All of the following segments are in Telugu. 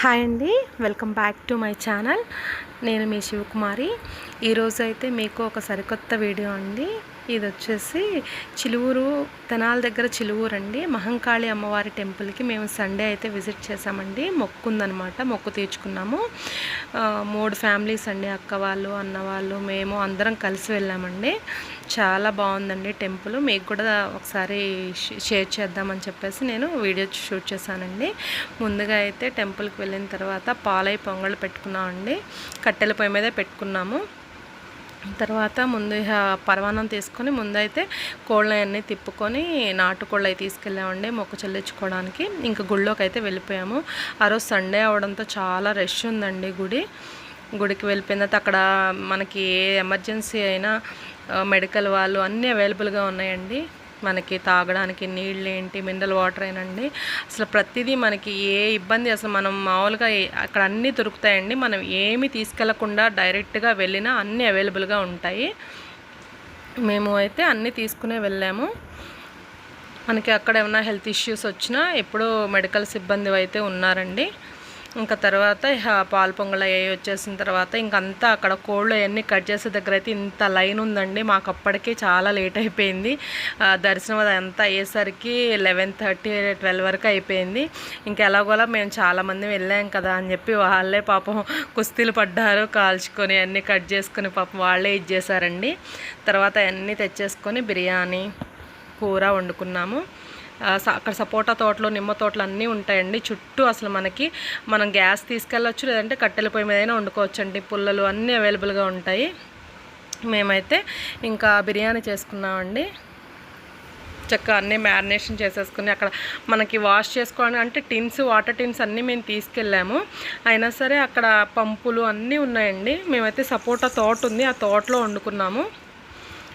హాయ్ అండి welcome back to my channel. నేను మీ శివకుమారి. ఈరోజు అయితే మీకు ఒక సరికొత్త వీడియో అండి. ఇది వచ్చేసి చిలువూరు తెనాల దగ్గర చిలువూరు అండి. మహంకాళి అమ్మవారి టెంపుల్కి మేము సండే అయితే విజిట్ చేసామండి మొక్కుందనమాట మొక్కు తీర్చుకున్నాము. మూడు ఫ్యామిలీస్ అండి అక్క వాళ్ళు అన్న వాళ్ళు మేము అందరం కలిసి వెళ్ళామండి. చాలా బాగుందండి టెంపుల్. మీకు కూడా ఒకసారి షేర్ చేద్దామని చెప్పేసి నేను వీడియో షూట్ చేశానండి. ముందుగా అయితే టెంపుల్కి వెళ్ళిన తర్వాత పాలై పొంగళ్ళు పెట్టుకున్నామండి. కట్టెల పొయ్యి మీదే పెట్టుకున్నాము. తర్వాత ముందు పరమాన్నం తీసుకొని ముందైతే కోళ్ళని తిప్పుకొని నాటుకోళ్ళు అవి తీసుకెళ్ళామండి మొక్కు చెల్లించుకోవడానికి. ఇంకా గుళ్ళోకి అయితే వెళ్ళిపోయాము. ఆ రోజు సండే అవడంతో చాలా రష్ ఉందండి గుడి. గుడికి వెళ్ళిపోయిన తర్వాత అక్కడ మనకి ఏ ఎమర్జెన్సీ అయినా మెడికల్ వాళ్ళు అన్నీ అవైలబుల్గా ఉన్నాయండి. మనకి తాగడానికి నీళ్ళు ఏంటి మినరల్ వాటర్ అయినండి. అసలు ప్రతిదీ మనకి ఏ ఇబ్బంది అసలు మనం మామూలుగా అక్కడ అన్నీ దొరుకుతాయండి. మనం ఏమి తీసుకెళ్ళకుండా డైరెక్ట్గా వెళ్ళినా అన్నీ అవైలబుల్గా ఉంటాయి. మేము అయితే అన్నీ తీసుకునే వెళ్ళాము. మనకి అక్కడ ఏమైనా హెల్త్ ఇష్యూస్ వచ్చినా ఎప్పుడూ మెడికల్ సిబ్బంది అయితే ఉన్నారండి. ఇంకా తర్వాత పాలు పొంగల్ అయ్యి వచ్చేసిన తర్వాత ఇంకంతా అక్కడ కోళ్ళు అవన్నీ కట్ చేసే దగ్గర అయితే ఇంత లైన్ ఉందండి. మాకు అప్పటికే చాలా లేట్ అయిపోయింది. దర్శనం అదంతా అయ్యేసరికి లెవెన్ థర్టీ ట్వెల్వ్ వరకు అయిపోయింది. ఇంకా ఎలాగోలా మేము చాలామంది వెళ్ళాం కదా అని చెప్పి వాళ్ళే పాపం కుస్తీలు పడ్డారు. కాల్చుకొని అన్నీ కట్ చేసుకొని పాపం వాళ్ళే ఇచ్చేసారండి తర్వాత అన్నీ తెచ్చేసుకొని బిర్యానీ కూర వండుకున్నాము. అక్కడ సపోటా తోటలు నిమ్మ తోటలు అన్నీ ఉంటాయండి. చుట్టూ అసలు మనకి మనం గ్యాస్ తీసుకెళ్ళొచ్చు లేదంటే కట్టెల పొయ్యి మీద అయినా వండుకోవచ్చు అండి పుల్లలు అన్నీ అవైలబుల్గా ఉంటాయి. మేమైతే ఇంకా బిర్యానీ చేసుకున్నామండి. చక్కగా అన్నీ మ్యారినేషన్ చేసేసుకుని అక్కడ మనకి వాష్ చేసుకోవడానికి అంటే టిన్స్ వాటర్ టిన్స్ అన్నీ మేము తీసుకెళ్ళాము. అయినా సరే అక్కడ పంపులు అన్నీ ఉన్నాయండి. మేమైతే సపోటా తోట ఉంది ఆ తోటలో వండుకున్నాము.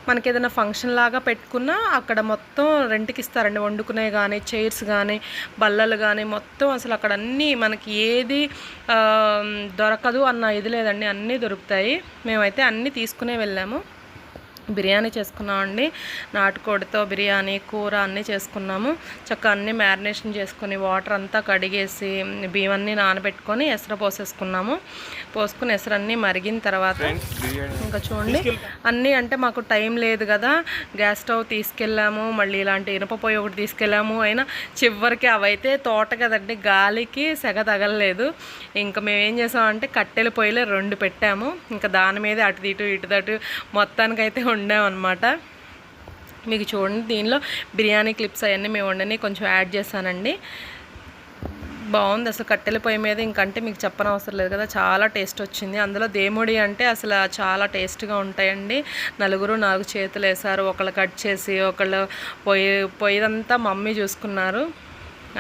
మనకి ఏదైనా ఫంక్షన్ లాగా పెట్టుకున్నా అక్కడ మొత్తం రెంట్కి ఇస్తారండి. వండుకునే కానీ చైర్స్ కానీ బల్లలు కానీ మొత్తం అసలు అక్కడ అన్నీ మనకి ఏది దొరకదు అన్న ఇది లేదండి. అన్నీ దొరుకుతాయి. మేమైతే అన్నీ తీసుకునే వెళ్ళాము. బిర్యానీ చేసుకున్నామండి. నాటుకోడితో బిర్యానీ కూర అన్నీ చేసుకున్నాము. చక్కగా అన్నీ మ్యారినేషన్ చేసుకుని వాటర్ అంతా కడిగేసి బియ్యం అన్నీ నానబెట్టుకొని ఎసర పోసేసుకున్నాము. పోసుకుని ఎసరు అన్నీ మరిగిన తర్వాత ఇంకా చూడండి అన్నీ అంటే మాకు టైం లేదు కదా. గ్యాస్ స్టవ్ తీసుకెళ్ళాము మళ్ళీ ఇలాంటి ఇనుప పొయ్యి ఒకటి తీసుకెళ్ళాము. అయినా చివరికి అవైతే తోట కదండి గాలికి సెగ తగలలేదు. ఇంకా మేము ఏం చేసామంటే కట్టెల పొయ్యిలో రెండు పెట్టాము. ఇంకా దాని మీద అటు ఇటు ఇటు అటు మొత్తానికైతే వండామన్నమాట మీకు చూడండి దీనిలో బిర్యానీ క్లిప్స్ అవన్నీ మేము వండని కొంచెం యాడ్ చేశానండి బాగుంది అసలు కట్టెల పొయ్యి మీద ఇంకంటే మీకు చెప్పనవసరం లేదు కదా చాలా టేస్ట్ వచ్చింది. అందులో దేముడి అంటే అసలు చాలా టేస్ట్గా ఉంటాయండి. నలుగురు నాలుగు చేతులు వేసారు ఒకళ్ళు కట్ చేసి ఒకళ్ళు పొయ్యి పొయ్యిదంతా మమ్మీ చూసుకున్నారు.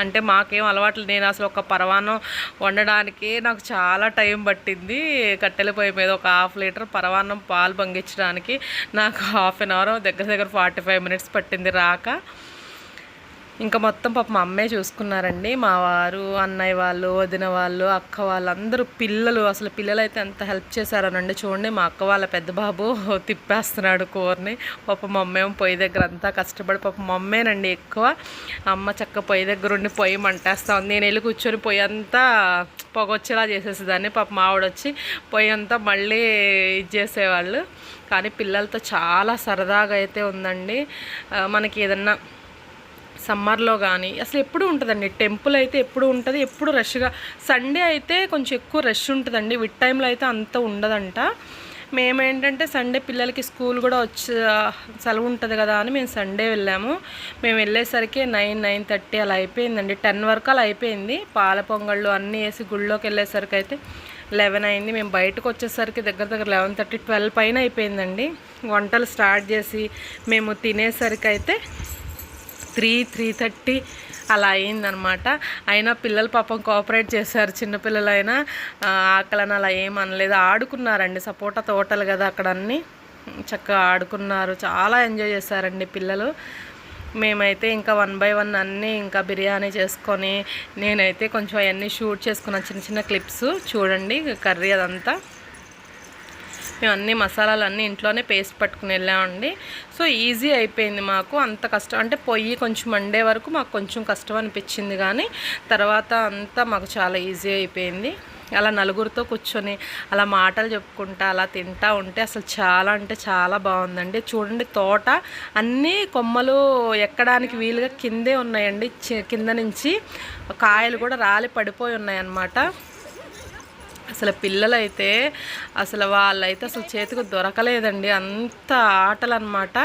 అంటే మాకేం అలవాట్లు నేను అసలు ఒక పరవాన్నం వండడానికి నాకు చాలా టైం పట్టింది. కట్టెల పొయ్యి మీద ఒక హాఫ్ లీటర్ పరవాన్నం పాలు పంగించడానికి నాకు హాఫ్ అన్ అవర్ దగ్గర దగ్గర ఫార్టీ ఫైవ్ మినిట్స్ పట్టింది రాక. ఇంకా మొత్తం పాప మా అమ్మే చూసుకున్నారండి. మా వారు అన్నయ్య వాళ్ళు వదిన వాళ్ళు అక్క వాళ్ళందరూ పిల్లలు. అసలు పిల్లలు అయితే ఎంత హెల్ప్ చేశారనండి చూడండి. మా అక్క వాళ్ళ పెద్ద బాబు తిప్పేస్తున్నాడు కూరని. పాప మా అమ్మేమో పొయ్యి దగ్గర అంతా కష్టపడి పాప మా అమ్మేనండి ఎక్కువ. అమ్మ చక్క పొయ్యి దగ్గర ఉండి పొయ్యి మంటేస్తా ఉంది. నేను వెళ్ళి కూర్చొని పొయ్యి అంతా పొగొచ్చేలా చేసేసేదాన్ని. పాప మావిడ వచ్చి పొయ్యి అంతా మళ్ళీ ఇది చేసేవాళ్ళు. కానీ పిల్లలతో చాలా సరదాగా అయితే ఉందండి. మనకి ఏదన్నా సమ్మర్లో కానీ అసలు ఎప్పుడు ఉంటుందండి? టెంపుల్ అయితే ఎప్పుడు ఉంటుంది? ఎప్పుడు రష్గా? సండే అయితే కొంచెం ఎక్కువ రష్ ఉంటుందండి. విట్ టైంలో అయితే అంత ఉండదంట. మేమేంటంటే సండే పిల్లలకి స్కూల్ కూడా వచ్చి సెలవు ఉంటుంది కదా అని మేము సండే వెళ్ళాము. మేము వెళ్ళేసరికి నైన్ నైన్ థర్టీ అలా అయిపోయిందండి. టెన్ వరకు అలా అయిపోయింది. పాల పొంగళ్ళు అన్నీ వేసి గుళ్ళోకి వెళ్ళేసరికి అయితే లెవెన్ అయింది. మేము బయటకు వచ్చేసరికి దగ్గర దగ్గర లెవెన్ థర్టీ ట్వెల్వ్ పైన అయిపోయిందండి. వంటలు స్టార్ట్ చేసి మేము తినేసరికి అయితే త్రీ త్రీ థర్టీ అలా అయిందనమాట. అయినా పిల్లలు పాపం కోఆపరేట్ చేశారు. చిన్నపిల్లలైనా ఆకలని అలా ఏం అనలేదు. ఆడుకున్నారండి. సపోటా తోటలు కదా అక్కడ అన్నీ. చక్కగా ఆడుకున్నారు. చాలా ఎంజాయ్ చేశారండి పిల్లలు. మేమైతే ఇంకా వన్ బై వన్ అన్నీ ఇంకా బిర్యానీ చేసుకొని నేనైతే కొంచెం అవన్నీ షూట్ చేసుకున్న చిన్న చిన్న క్లిప్స్ చూడండి కర్రీ అదంతా. మేము అన్ని మసాలాలు అన్నీ ఇంట్లోనే పేస్ట్ పట్టుకుని వెళ్ళామండి. సో ఈజీ అయిపోయింది మాకు. అంత కష్టం అంటే పొయ్యి కొంచెం మండే వరకు మాకు కొంచెం కష్టం అనిపించింది కానీ తర్వాత అంతా మాకు చాలా ఈజీ అయిపోయింది. అలా నలుగురితో కూర్చొని అలా మాటలు చెప్పుకుంటా అలా తింటా ఉంటే అసలు చాలా అంటే చాలా బాగుందండి. చూడండి తోట అన్నీ కొమ్మలు ఎక్కడానికి వీలుగా కిందే ఉన్నాయండి. కింద నుంచి కాయలు కూడా రాలి పడిపోయి ఉన్నాయన్నమాట. అసలు పిల్లలైతే అసలు వాళ్ళైతే అసలు చేతికి దొరకలేదండి. అంత ఆటలు అనమాట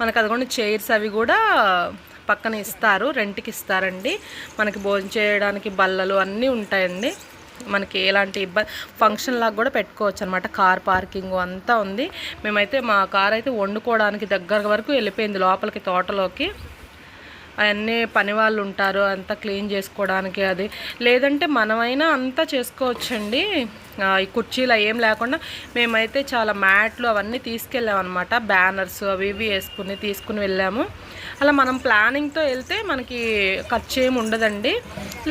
మనకు అదిగోండి చైర్స్ అవి కూడా పక్కన ఇస్తారు రెంట్కి ఇస్తారండి. మనకి భోజనం చేయడానికి బల్లలు అన్నీ ఉంటాయండి. మనకి ఎలాంటి ఇబ్బంది ఫంక్షన్ లాగా కూడా పెట్టుకోవచ్చు అనమాట కార్ పార్కింగ్ అంతా ఉంది. మేమైతే మా కార్ అయితే వండుకోవడానికి దగ్గర వరకు వెళ్ళిపోయింది లోపలికి తోటలోకి. అవన్నీ పని వాళ్ళు ఉంటారు అంతా క్లీన్ చేసుకోవడానికి అది. లేదంటే మనమైనా అంతా చేసుకోవచ్చండి. ఈ కుర్చీలు ఏం లేకుండా మేమైతే చాలా మ్యాట్లు అవన్నీ తీసుకెళ్ళామన్నమాట. బ్యానర్స్ అవి ఇవి వేసుకుని తీసుకుని వెళ్ళాము. అలా మనం ప్లానింగ్తో వెళ్తే మనకి ఖర్చు ఏమి ఉండదండి.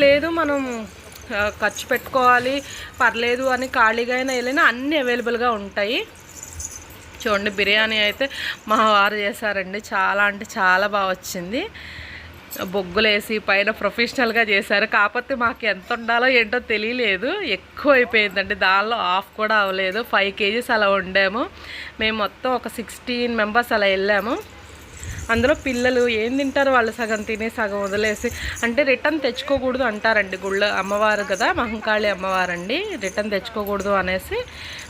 లేదు మనం ఖర్చు పెట్టుకోవాలి పర్లేదు అని ఖాళీగా అయినా వెళ్ళినా అన్నీ అవైలబుల్గా ఉంటాయి. చూడండి బిర్యానీ అయితే మా వారు చేశారండి. చాలా అంటే చాలా బాగా వచ్చింది. బొగ్గులేసి పైన ప్రొఫెషనల్గా చేశారు. కాకపోతే మాకు ఎంత ఉండాలో ఏంటో తెలియలేదు. ఎక్కువ అయిపోయిందండి దానిలో ఆఫ్ కూడా అవ్వలేదు. ఫైవ్ కేజీస్ అలా వండాము. మేము మొత్తం ఒక సిక్స్టీన్ మెంబర్స్ అలా వెళ్ళాము. అందులో పిల్లలు ఏం తింటారు వాళ్ళు సగం తిని సగం వదిలేసి. అంటే రిటర్న్ తెచ్చుకోకూడదు అంటారండి గుళ్ళ అమ్మవారు కదా మహంకాళి అమ్మవారండి. రిటర్న్ తెచ్చుకోకూడదు అనేసి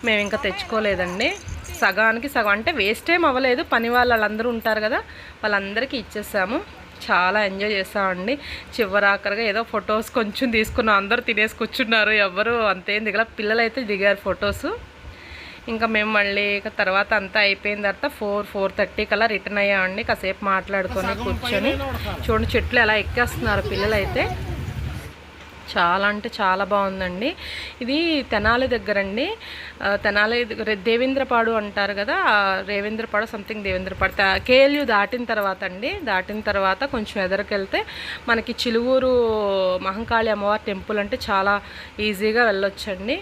మేము ఇంకా తెచ్చుకోలేదండి. సగానికి సగం అంటే వేస్ట్ ఏం అవ్వలేదు. పని వాళ్ళందరూ ఉంటారు కదా వాళ్ళందరికీ ఇచ్చేసాము. చాలా ఎంజాయ్ చేస్తామండి. చివరాఖరిగా ఏదో ఫొటోస్ కొంచెం తీసుకున్నాం. అందరూ తినేసి కూర్చున్నారు. ఎవరు అంతేం దిగల పిల్లలు అయితే దిగారు ఫొటోస్. ఇంకా మేము మళ్ళీ తర్వాత అంతా అయిపోయిన తర్వాత ఫోర్ ఫోర్ థర్టీ కల్లా రిటర్న్ అయ్యామండి. కాసేపు మాట్లాడుకొని కూర్చొని. చూడండి చెట్లు ఎలా ఎక్కేస్తున్నారు పిల్లలు అయితే చాలా అంటే చాలా బాగుందండి. ఇది తెనాలి దగ్గర అండి తెనాలి దేవేంద్రపాడు అంటారు కదా రేవేంద్రపాడు సంథింగ్ దేవేంద్రపాడు. కేఎల్యు దాటిన తర్వాత అండి దాటిన తర్వాత కొంచెం ఎదరికెళ్తే మనకి చిలువూరు మహంకాళి అమ్మవారి టెంపుల్ అంటే చాలా ఈజీగా వెళ్ళొచ్చండి.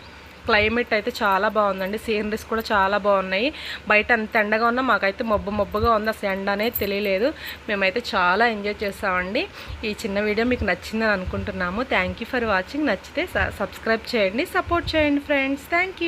క్లైమేట్ అయితే చాలా బాగుందండి. సీనరీస్ కూడా చాలా బాగున్నాయి. బయట అంత ఎండగా ఉన్నా మాకైతే మబ్బు మబ్బుగా ఉంది. అసలు ఎండ అనేది తెలియలేదు. మేమైతే చాలా ఎంజాయ్ చేసామండి. ఈ చిన్న వీడియో మీకు నచ్చిందని అనుకుంటున్నాము. థ్యాంక్ ఫర్ వాచింగ్ నచ్చితే సబ్స్క్రైబ్ చేయండి. సపోర్ట్ చేయండి ఫ్రెండ్స్ థ్యాంక్